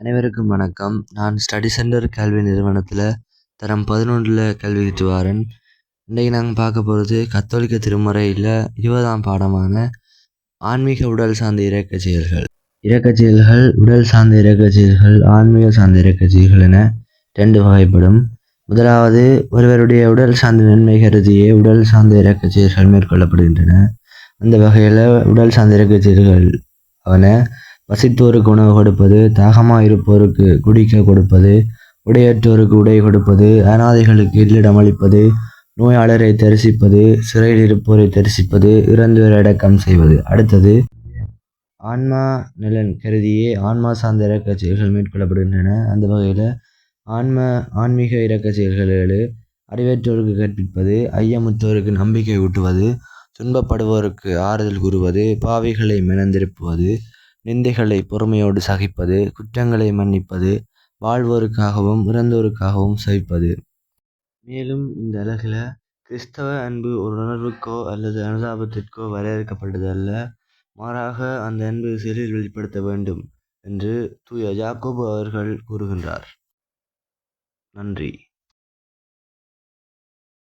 அனைவருக்கும் வணக்கம். நான் ஸ்டடி சென்டர் கல்வி நிறுவனத்தில் தரம் பதினொன்றில் கல்வி கற்று இன்றைக்கு நாங்கள் பார்க்க போகிறது கத்தோலிக்க திருமுறையில் இருபதாம் பாடமான ஆன்மீக உடல் சார்ந்த இறக்க செயல்கள் இறக்க செயல்கள் உடல் சார்ந்த இறக்க செயல்கள் ஆன்மீக சார்ந்த இறக்க செயல்கள் என ரெண்டு வகைப்படும். முதலாவது ஒருவருடைய உடல் சார்ந்த நன்மை கருதியே உடல் சார்ந்த இறக்க செயல்கள் மேற்கொள்ளப்படுகின்றன. அந்த வகையில் உடல் சார்ந்த இறக்க செயல்கள் அவன பசித்தோருக்கு உணவு கொடுப்பது தாகமாக இருப்போருக்கு குடிக்க கொடுப்பது உடையற்றோருக்கு உடை கொடுப்பது அனாதைகளுக்கு இல்லிடம் அளிப்பது நோயாளரை தரிசிப்பது சிறையில் இருப்போரை தரிசிப்பது இறந்தோரை அடக்கம் செய்வது. அடுத்தது ஆன்மா நலன் கருதியே ஆன்மா சார்ந்த இறக்க செயல்கள் மேற்கொள்ளப்படுகின்றன. அந்த வகையில் ஆன்ம ஆன்மீக இறக்க செயல்கள் ஏழு அறிவற்றோருக்கு கற்பிப்பது ஐயமுற்றோருக்கு நம்பிக்கை ஊட்டுவது துன்பப்படுவோருக்கு ஆறுதல் கூறுவது பாவிகளை மனந்திருப்புவது நிந்தைகளை பொறுமையோடு சகிப்பது குற்றங்களை மன்னிப்பது வாழ்வோருக்காகவும் இறந்தோருக்காகவும் சகிப்பது. மேலும் இந்த அழகில் கிறிஸ்தவ அன்பு ஒரு உணர்வுக்கோ அல்லது அனுதாபத்திற்கோ வரையறுக்கப்பட்டது அல்ல. மாறாக அந்த அன்பு செயலில் வெளிப்படுத்த வேண்டும் என்று தூய ஜாக்கோபு அவர்கள் கூறுகின்றார். நன்றி.